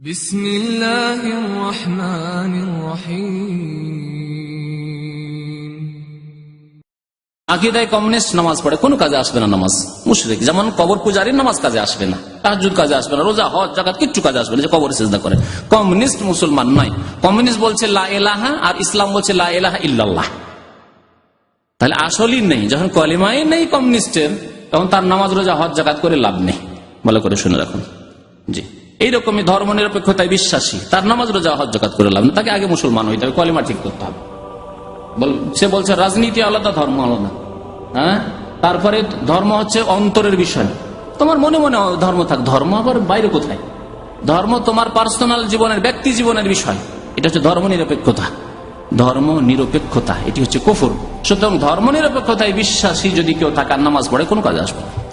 بسم الله الرحمن الرحيم আকিদায় communist নামাজ পড়ে কোনো কাজে আসবে না নামাজ মুশরিক যেমন কবর পূজারীর নামাজ কাজে আসবে না তাহাজুদ কাজে আসবে না রোজা হজ জাকাত কিচ্ছু কাজে আসবে না যে কবর চেষ্টা করে কমিউনিস্ট মুসলমান নয় কমিউনিস্ট বলছে লা এলাহা আর ইসলাম বলছে লা এলাহা ইল্লাল্লাহ তাহলে আসলই নেই যখন কলিমাই নেই কমিউনিস্টের তখন তার নামাজ রোজা হজ জাকাত করে লাভ নেই ভালো করে শুনে রাখুন জি এইরকমই ধর্ম নিরপেক্ষতায় বিশ্বাসী। তার নামাজ রোজা, হজ, জাকাত করে লাভ তাকে আগে মুসলমান হইতে হবে, কলিমা ঠিক করতে হবে। সে বলছে, রাজনীতি আলাদা, ধর্ম আলাদা। হ্যাঁ? তারপরে ধর্ম হচ্ছে অন্তরের বিষয়। তোমার মনে মনে ধর্ম থাক, ধর্ম আবার বাইরে কোথায়? ধর্ম তোমার পার্সোনাল জীবনের, ব্যক্তি জীবনের বিষয়। এটা হচ্ছে ধর্ম নিরপেক্ষতা। ধর্ম নিরপেক্ষতা, এটি হচ্ছে কুফুর। সুতরাং ধর্ম নিরপেক্ষতায় বিশ্বাসী যদি কেউ থাকার নামাজ পড়ে, কোনো কাজে আসবে না।